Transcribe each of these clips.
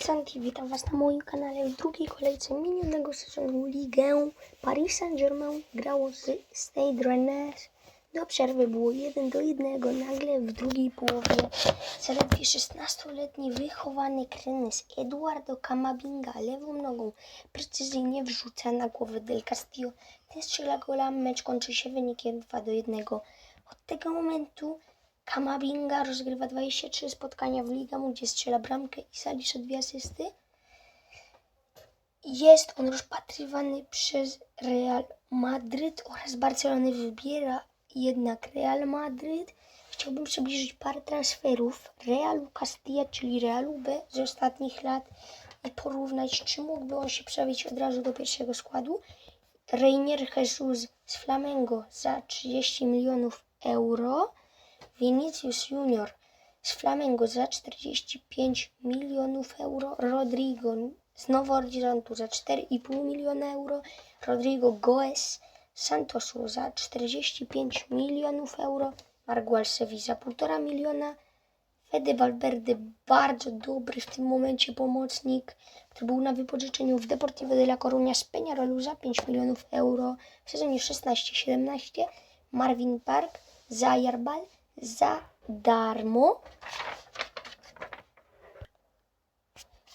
Santi, witam Was na moim kanale w drugiej kolejce minionego sezonu Ligę. Paris Saint-Germain grało z Stade Rennes. Do przerwy było 1 do 1. Nagle w drugiej połowie zaledwie 16-letni wychowany krenes Eduardo Camavinga lewą nogą precyzyjnie wrzuca na głowę Del Castillo. Ten strzela gola, mecz kończy się wynikiem 2 do 1. Od tego momentu Kamavinga rozgrywa 23 spotkania w ligę, gdzie strzela bramkę i zalicza dwie asysty. Jest on rozpatrywany przez Real Madryt oraz Barcelony wybiera jednak Real Madryt. Chciałbym przybliżyć parę transferów Realu Castilla, czyli Realu B z ostatnich lat i porównać, czy mógłby on się przebić od razu do pierwszego składu. Reinier Jesus z Flamengo za 30 milionów euro. Vinicius Junior z Flamengo za 45 milionów euro, Rodrigo z Nowo Horizontu za 4,5 miliona euro, Rodrigo Goes z Santosu za 45 milionów euro, Margual Sevi za 1,5 miliona, Fede Valverde bardzo dobry w tym momencie pomocnik, który był na wypożyczeniu w Deportivo de la Coruña z Peñarolu za 5 milionów euro w sezonie 16-17, Marvin Park za Jarbal za darmo.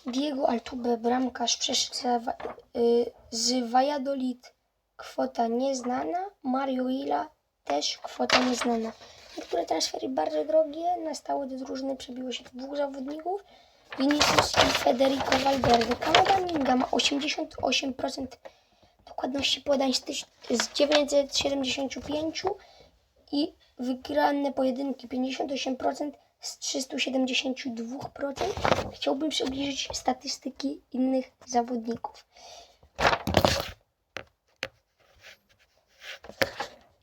Diego Altuve, bramkarz przeszedł y, z Valladolid, kwota nieznana. Mario Ila, też kwota nieznana. Niektóre transfery bardzo drogie, na stałe do drużyny przebiło się dwóch zawodników. Vinicius i Federico Valverde. Kamavinga ma 88% dokładności podań z 975 i wygrane pojedynki 58% z 372%. Chciałbym przybliżyć statystyki innych zawodników.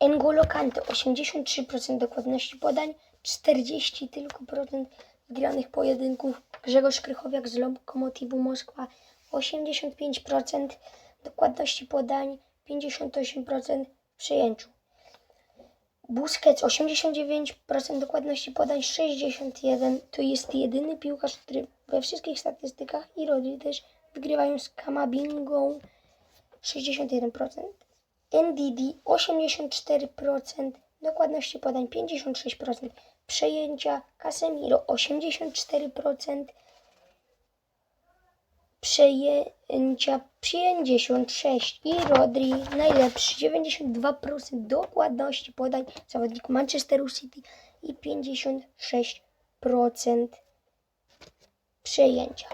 N'Golo Kante 83% dokładności podań, 40 tylko procent wygranych pojedynków. Grzegorz Krychowiak z Lokomotivu Moskwa 85% dokładności podań, 58% w przejęciu. Busquets 89% dokładności podań, 61 to jest jedyny piłkarz, który we wszystkich statystykach i Rodri też wygrywają z Kamabingą 61%. NDD 84%, dokładności podań 56%, przejęcia Casemiro 84%, przejęcia 56 i Rodri najlepszy 92% dokładności podań zawodnik Manchesteru City i 56% przejęcia.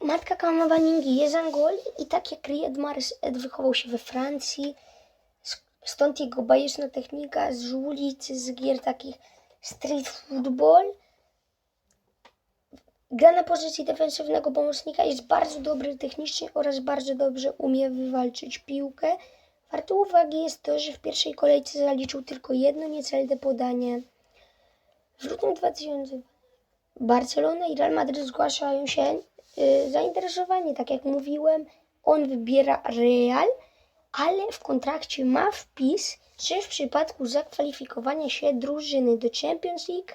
Matka Kamawaningi jest z i tak jak Riyad Mahrez wychował się we Francji, stąd jego bajeczna technika z ulicy, z gier takich street football. Gra na pozycji defensywnego pomocnika jest bardzo dobry technicznie oraz bardzo dobrze umie wywalczyć piłkę. Warto uwagi jest to, że w pierwszej kolejce zaliczył tylko jedno niecelne podanie. W lutym 2000 Barcelona i Real Madryt zgłaszają się y, zainteresowanie. Tak jak mówiłem, on wybiera Real, ale w kontrakcie ma wpis, że w przypadku zakwalifikowania się drużyny do Champions League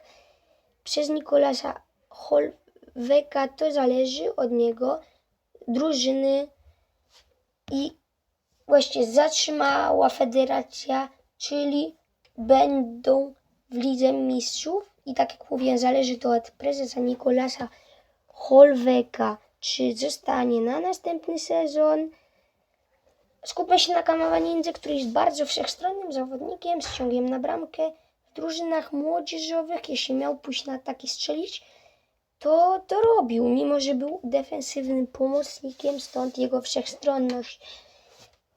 przez Nikolasa Holweka to zależy od niego, drużyny i właśnie zatrzymała federacja, czyli będą w Lidze Mistrzów i tak jak mówiłem, zależy to od prezesa Nikolasa Holweka, czy zostanie na następny sezon. Skupmy się na Kamawaninze, który jest bardzo wszechstronnym zawodnikiem z ciągiem na bramkę w drużynach młodzieżowych. Jeśli miał pójść na ataki strzelić, to to robił, mimo że był defensywnym pomocnikiem, stąd jego wszechstronność.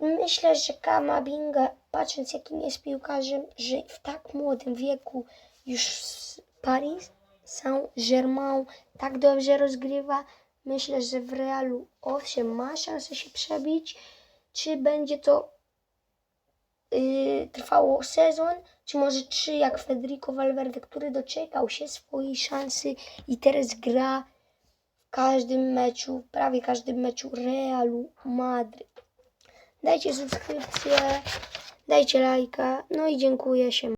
Myślę, że Kamavinga, patrząc jakim jest piłkarzem, że w tak młodym wieku już Paris Saint-Germain tak dobrze rozgrywa. Myślę, że w Realu owszem ma szansę się przebić. Czy będzie to yy, trwało sezon, czy może trzy jak Federico Valverde, który doczekał się swojej szansy i teraz gra w każdym meczu, prawie każdym meczu Realu Madryt. Dajcie subskrypcję, dajcie lajka, no i dziękuję się.